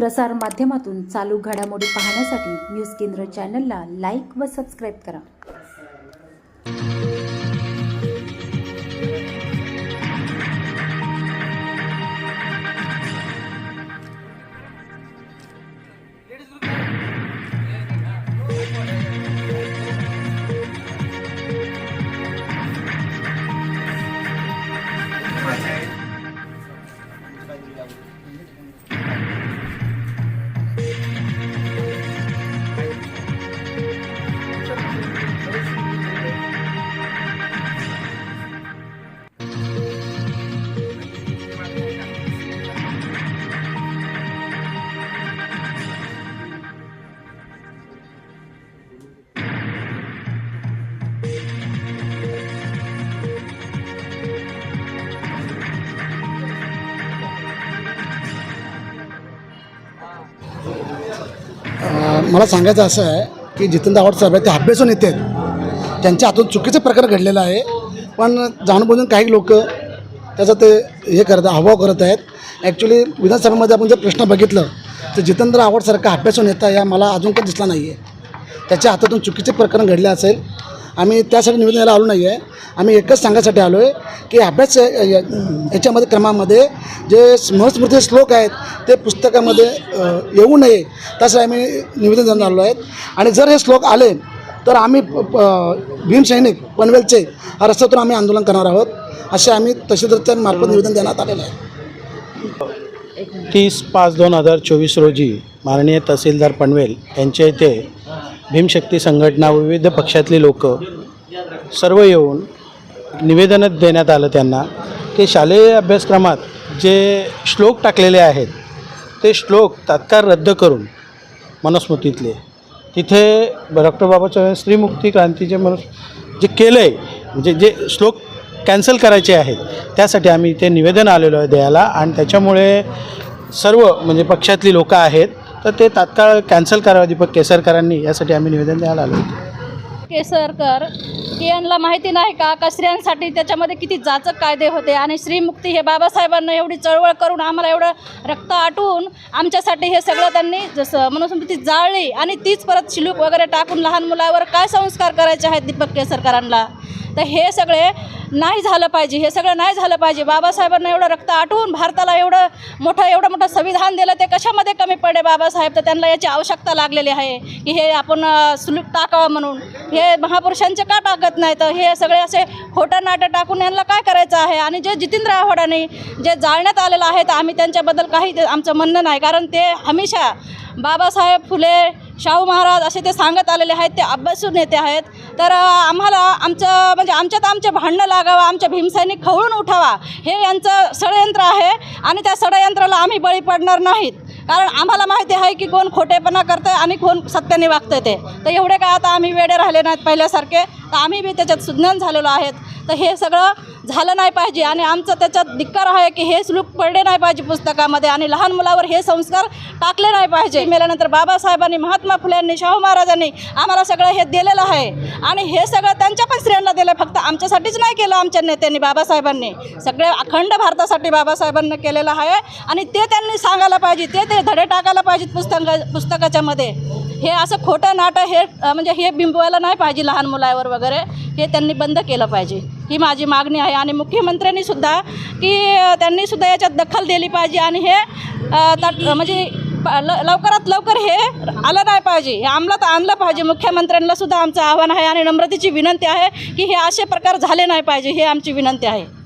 प्रसार माध्यमातून चालू घडामोडी पाहण्यासाठी न्यूज केंद्र चॅनलला लाईक व सबस्क्राईब करा. अं, मला सांगायचं असं आहे की जितेंद्र आव्हाड साहेब आहेत ते अभ्यासून येत आहेत. त्यांच्या हातून चुकीचं प्रकार घडलेला आहे. पण जाणूनबुजून काही लोक त्याचं ते हे करत अभाव करत आहेत. ॲक्च्युली विधानसभेमध्ये आपण जर प्रश्न बघितलं तर जितेंद्र आव्हाडसारखा अभ्यासून येता या मला अजून काही दिसला नाही आहे त्याच्या हातातून चुकीचे प्रकरण घडले असेल आम्ही त्यासाठी निवेदन द्यायला आलो नाही आहे आम्ही एकच सांगायसाठी आलो आहे की अभ्यास या- याच्यामध्ये क्रमामध्ये जे स्मृती श्लोक आहेत ते पुस्तकामध्ये येऊ नये. त्यासाठी आम्ही निवेदन देऊन आलो आहेत. आणि जर हे श्लोक आले तर आम्ही प- भीमसैनिक पनवेलचे हा रस्त्यातून आम्ही आंदोलन करणार आहोत. असे आम्ही तहसीलदारच्यामार्फत निवेदन देण्यात आलेलं आहे. तीस पाच दोन हजार चोवीस रोजी माननीय तहसीलदार पनवेल यांच्या इथे भीमशक्ती संघटना विविध पक्षातली लोक सर्व येऊन निवेदन देण्यात आलं त्यांना. की शालेय अभ्यासक्रमात जे श्लोक टाकलेले आहेत ते श्लोक तात्काळ रद्द करून मनुस्मृतीतले. तिथे डॉक्टर बाबासाहेब स्त्रीमुक्ती क्रांतीचे मनुस जे केलं आहे म्हणजे जे श्लोक कॅन्सल करायचे आहेत त्यासाठी आम्ही इथे निवेदन आलेलो आहे द्यायला. आणि त्याच्यामुळे सर्व म्हणजे पक्षातली लोकं आहेत तर ते तात्काळ कॅन्सल करावं दीपक केसरकरांनी यासाठी आम्ही निवेदन द्यायला आलो होतो. केसरकर की यांना माहिती नाही का? का स्त्रियांसाठी त्याच्यामध्ये किती जाचक कायदे होते? आणि श्रीमुक्ती हे बाबासाहेबांना एवढी चळवळ करून आम्हाला एवढं रक्त आटून आमच्यासाठी हे सगळं त्यांनी जसं म्हणून ती जाळली आणि तीच परत शिलूक वगैरे टाकून लहान मुलावर काय संस्कार करायचे आहेत दीपक केसरकरांना? तर हे सगळे नाही झालं पाहिजे हे सगळं नाही झालं पाहिजे. बाबासाहेबांना एवढं रक्त आटवून भारताला एवढं मोठं एवढं मोठं संविधान दिलं ते कशामध्ये कमी पडे बाबासाहेब? तर त्यांना याची आवश्यकता लागलेली आहे की हे आपण सुलूक टाकावं म्हणून. हे महापुरुषांचे का टाकत नाही? तर हे सगळे असे खोटं नाटं टाकून यांना काय करायचं आहे? आणि जे जितेंद्र आव्हाडांनी जे जाळण्यात आलेलं आहे तर आम्ही त्यांच्याबद्दल काही ते आमचं म्हणणं नाही. कारण ते हमेशा बाबासाहेब फुले शाहू महाराज असे ते सांगत आलेले आहेत ते अभ्यासून नेते आहेत. तर आम्हाला आमचं म्हणजे आमच्यात आमचे भांडणं लागावं आमच्या भीमसैनिक खवळून उठावा हे यांचं षडयंत्र आहे आणि त्या षडयंत्राला आम्ही बळी पडणार नाहीत. कारण आम्हाला माहिती आहे की कोण खोटेपणा करतं आणि कोण सत्याने वागतं ते. तर एवढे काय आता आम्ही वेडे राहिले नाहीत पहिल्यासारखे. तर आम्ही बी त्याच्यात सुज्ञान झालेलो आहेत. तर हे सगळं झालं नाही पाहिजे आणि आमचं त्याच्यात धिक्कार आहे की हे श्लोक पडले नाही पाहिजे पुस्तकामध्ये आणि लहान मुलावर हे संस्कार टाकले नाही पाहिजे. मेल्यानंतर बाबासाहेबांनी महात्मा फुल्यांनी शाहू महाराजांनी आम्हाला सगळं हे दिलेलं आहे. आणि हे सगळं त्यांच्या पण स्त्रियांना दिलं फक्त आमच्यासाठीच नाही केलं आमच्या नेत्यांनी बाबासाहेबांनी. सगळे अखंड भारतासाठी बाबासाहेबांनी केलेलं आहे आणि ते त्यांनी सांगायला पाहिजे. ते ते धडे टाकायला पाहिजेत पुस्तक पुस्तकाच्या मध्ये. हे असं खोटं नाटं हे म्हणजे हे बिंबवायला नाही पाहिजे लहान मुलावर वगैरे. हे त्यांनी बंद केलं पाहिजे. ही माझी मागणी आहे. आणि मुख्यमंत्र्यांनी सुद्धा की त्यांनीसुद्धा त्यांनी सुद्धा याच्यात दखल दिली पाहिजे आणि हे म्हणजे प- ल- लवकरात लवकर हे आलं नाही पाहिजे. हे अंमलात आणलं पाहिजे. मुख्यमंत्र्यांना सुद्धा आमचं आव्हान आहे आणि नम्रतेची विनंती आहे की हे असे प्रकार झाले नाही पाहिजे. हे आमची विनंती आहे.